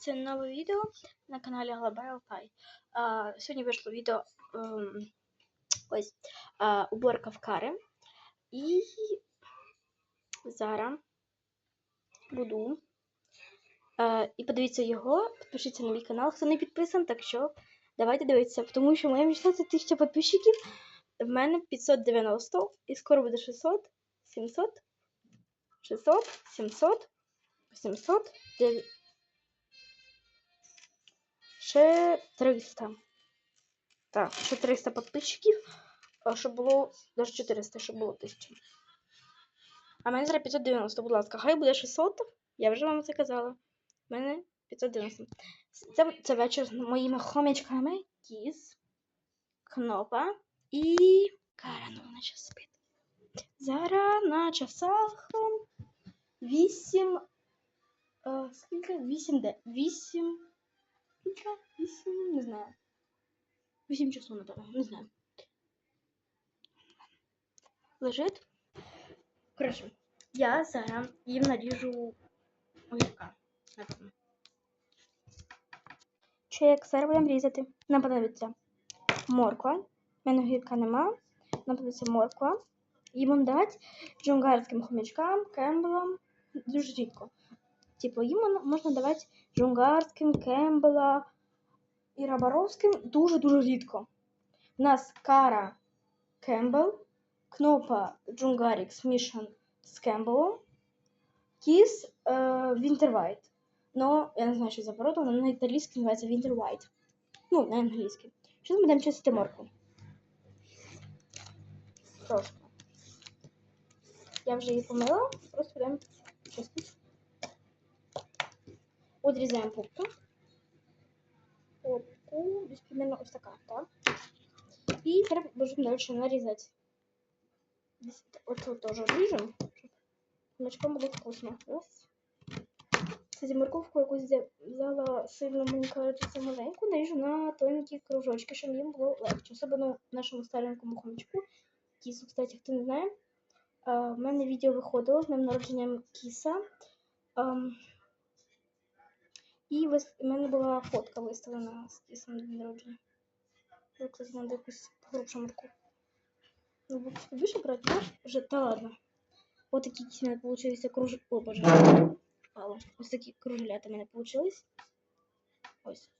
Це нове відео на каналі Global Pie. Сьогодні вийшло відео ем, ось уборка в кари. І зараз буду. А, і подивіться його, підпишіться на мій канал, хто не підписаний, так що давайте дивитися, тому що моя мечта це 1000 підписчиків. В мене 590 і скоро буде 600, 700, 600, 700, 800, 900. Ще 300. Так, ще 300 підписчиків, щоб було навіть 400, щоб було 1000. А мене зараз 590, будь ласка, хай буде 600. Я вже вам це казала. У мене 590. Це, це вечір з моїми хомячками. Кіс, Кнопа і Кара, ну вона ще спить. Зараз на часах 8. Е, скільки? 8 де? 8. Скільки? 8, не знаю. 8 часов, напевно, не знаю. Лежить. Коротше, я зараз їм наріжу огірка. Напевно. Що як зараз будемо різати? Нам подобається морква. У мене нема. Нам подобається морква. Їм будемо давати хомячкам, кембелам. Дуже рідко. Типу, їм можна давати джунгарським, кембела і рабаровським дуже-дуже рідко. У нас кара кембел, кнопа джунгарік змішан з кембелом, кіс е, вінтервайт. Ну, я не знаю, що за порода, вона на італійській називається вінтервайт. Ну, на англійській. Зараз будемо чистити моркву. Трошки. Я вже її помила, просто будемо чистити. Одрізаємо пупку. Попку десь примерно ось така, так? І тепер будемо далі нарізати. Десь оцю теж ріжемо. щоб Мочком буде вкусно. Ось. Кстати, морковку якусь взяла сильно, мені кажеться, маленьку, на тоненькі кружочки, щоб їм було легше. Особливо нашому старенькому хомячку. Кісу, кстати, хто не знає. А, в мене відео виходило з днем народженням кіса. І вис... в мене була фотка виставлена з кісом на день народження. Ну, кстати, надо якусь грубшу морку. Ну, більше брати, знаєш, вже, та ладно. Ось такі кіси у мене получилися круж... О, боже, впало. Ось такі кружелята у мене получились. Ось.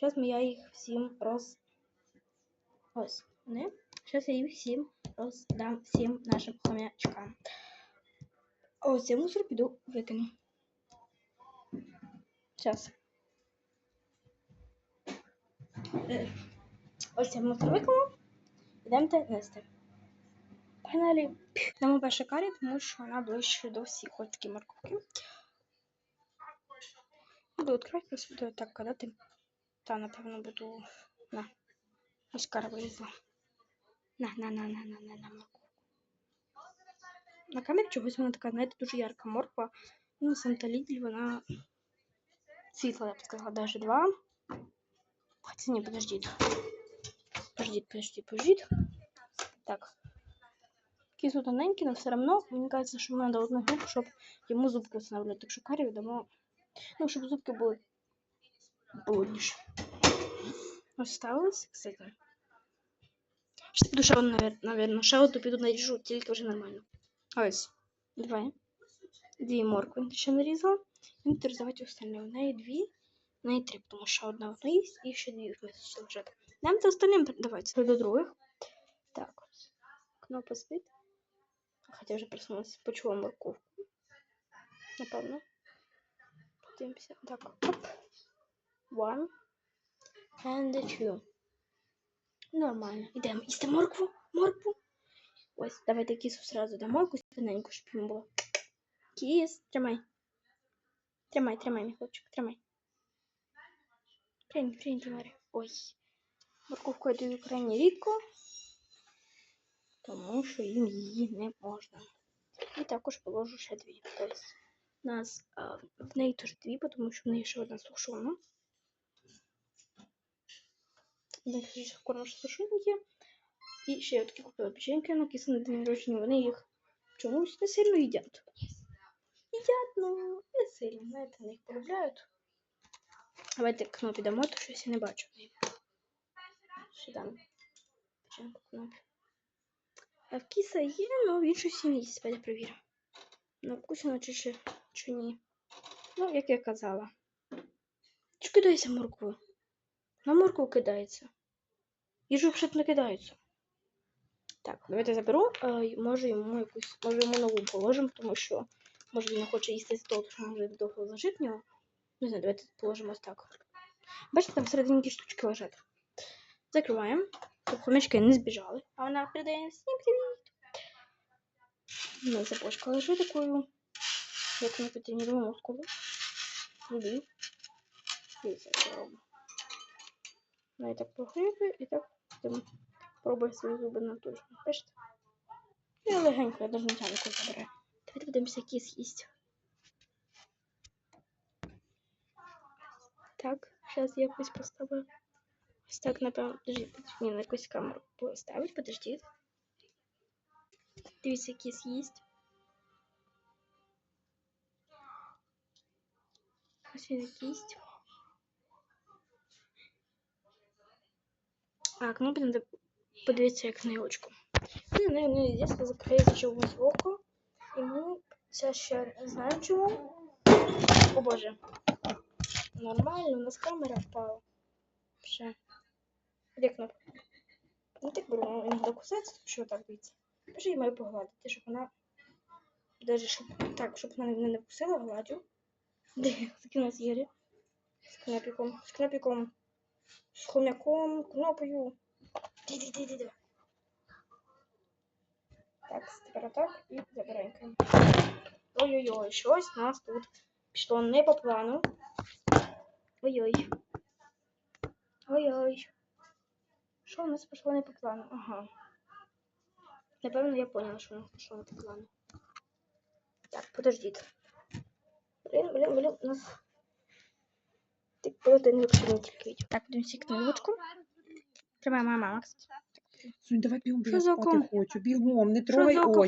Зараз я їх всім роз... Ось, вони. Зараз я їх всім роздам всім нашим хомячкам. Ось цей мусор піду викину. Зараз. Е, Ось мусор викину. Йдемте нести. Погнали. Дамо перше карі, тому що вона ближче до всіх ось такі морковки. Буду відкривати, просто буду так кидати. Та, напевно, буду. На. Ось кара вилізла. На, на, на, на, на, на, на морковку. На камері чогось вона така, знаєте, дуже ярка морква. Ну, Санта Лідль, вона світла, я б сказала, даже два. Хотя не, подождите. Подождите, подождите, подождите. Так. Кису тоненький, но все равно, мені кажется, що треба одну групу, щоб йому зубки встановлювати. Так що карі віддамо, ну, щоб зубки були плотніші. Ось ставилось, кстати. Ще піду ще одну, навірно, ще піду наріжу, тільки вже нормально. Ось, давай. Дві моркви ще нарізала. Тепер давайте остальне. У неї дві, у неї три, тому що одна в є, і ще дві в мене. Нам то остальним давайте до других. Так. Кнопа спить. Хоча вже проснулася, почула морковку. Напевно. Подивимося. Так, оп. One. And two. Нормально. Ідемо. Їсти моркву. Моркву. Ось, давайте кісу сразу дамо, якусь тоненьку, щоб їм було. Кіс, тримай. Тримай, тримай, мій хлопчик, тримай. Прийняй, прийняй, тримай. Ой. Морковку я даю крайне рідко, тому що їм її не можна. І також положу ще дві. Тобто у нас а, в неї теж дві, тому що в неї ще одна сушона. В ще ж сушинки. І ще я такі купила печеньки на кисне день народження. Вони їх чомусь не сильно їдять. Їдять, ну не сильно, знаєте, вони їх полюбляють. Давайте кнопі дамо, то щось я не бачу. Що там? Почнемо по кнопі. А в кіса є, ну він щось не їсть. Давайте перевіримо. Ну, вкусно чи, чи, чи ні. Ну, як я казала. Чи кидається моркву? На моркву кидається. Їжу взагалі не кидається. Так, давайте заберу. Може йому якусь, може йому нову положимо, тому що може він хоче їсти з того, що може довго лежить в нього. Не знаю, давайте положимо ось так. Бачите, там всередині штучки лежать. Закриваємо. Щоб хомячки не збіжали. А вона передає всім привіт. Ну, запошка лежить такою. Як не потрібно мускулу. Люблю. Дивіться, я роблю. Ну і так погрібаю, і так пробую свої зуби на точно. Бачите? Я легенько, я навіть не яку забираю. Давайте подивимося, які з'їсть. Так, зараз я якось поставлю. Ось так, напевно, подождіть, мені на якусь камеру поставить, подождіть. Дивіться, які з'їсть. Ось він якийсь. А, кнопки надо подивитися, як на очку. Ну, не, не, дійсно закриється чомусь око. І ми це ще чому. О боже. Нормально, у нас камера впала. Ще. Де кнопка? Ну так беру, іноді кусається, що так дивіться. Може її маю погладити, щоб вона. Даже щоб так, щоб вона не вкусила, гладю. Де такі у? З кнопіком. З кнопіком. З хомяком, кнопою. Ди-ди-ди-ди-ди. Так, тепер так і забираємо. Ой-ой-ой, щось у нас тут пішло не по плану. Ой-ой. Ой-ой. Що у нас пішло не по плану? Ага. Напевно, я поняла, що у нас пішло не по плану. Так, подождіть. Блін, блін, блін, у нас... Так, просто не тільки. Так, подивимося кнопочку. Тримай, мама, Макс. Сонь, давай бігом, бо я спати хочу. Бігом, не трогай очі.